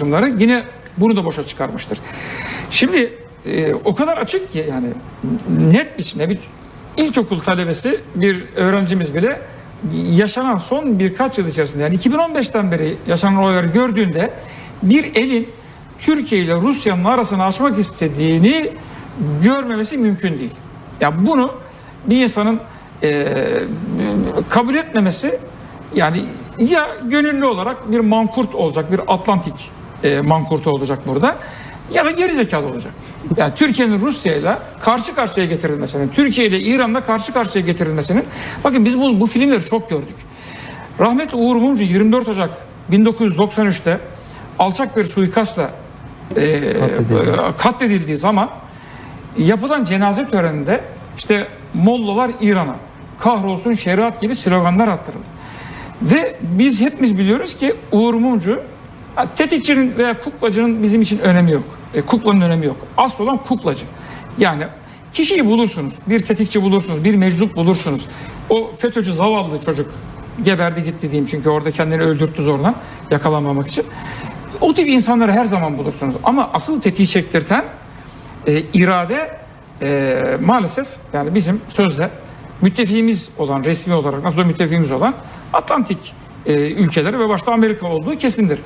yardımları yine bunu da boşa çıkarmıştır. Şimdi e, o kadar açık ki yani net biçimde bir ilkokul talebesi bir öğrencimiz bile yaşanan son birkaç yıl içerisinde yani 2015'ten beri yaşanan olayları gördüğünde bir elin Türkiye ile Rusya'nın arasını açmak istediğini görmemesi mümkün değil. Ya bunu bir insanın e, kabul etmemesi yani ya gönüllü olarak bir mankurt olacak, bir Atlantik e, mankurtu olacak burada ya da gerizekalı olacak. Yani Türkiye'nin Rusya ile karşı karşıya getirilmesinin, Türkiye ile İran'la karşı karşıya getirilmesinin bakın biz bu, bu filmleri çok gördük. Rahmetli Uğur Mumcu 24 Ocak 1993'te alçak bir suikastla e, katledildiği zaman yapılan cenaze töreninde işte Mollalar İran'a kahrolsun şeriat gibi sloganlar attırıldı. Ve biz hepimiz biliyoruz ki Uğur Mumcu tetikçinin veya kuklacının bizim için önemi yok. E, kuklanın önemi yok. Asıl olan kuklacı. Yani kişiyi bulursunuz. Bir tetikçi bulursunuz. Bir meczup bulursunuz. O FETÖ'cü zavallı çocuk geberdi gitti diyeyim çünkü orada kendini öldürttü zorla yakalanmamak için. O tip insanları her zaman bulursunuz. Ama asıl tetiği çektirten e, irade e, maalesef yani bizim sözde müttefiğimiz olan resmi olarak nasıl müttefiğimiz olan Atlantik e, ülkeleri ve başta Amerika olduğu kesindir.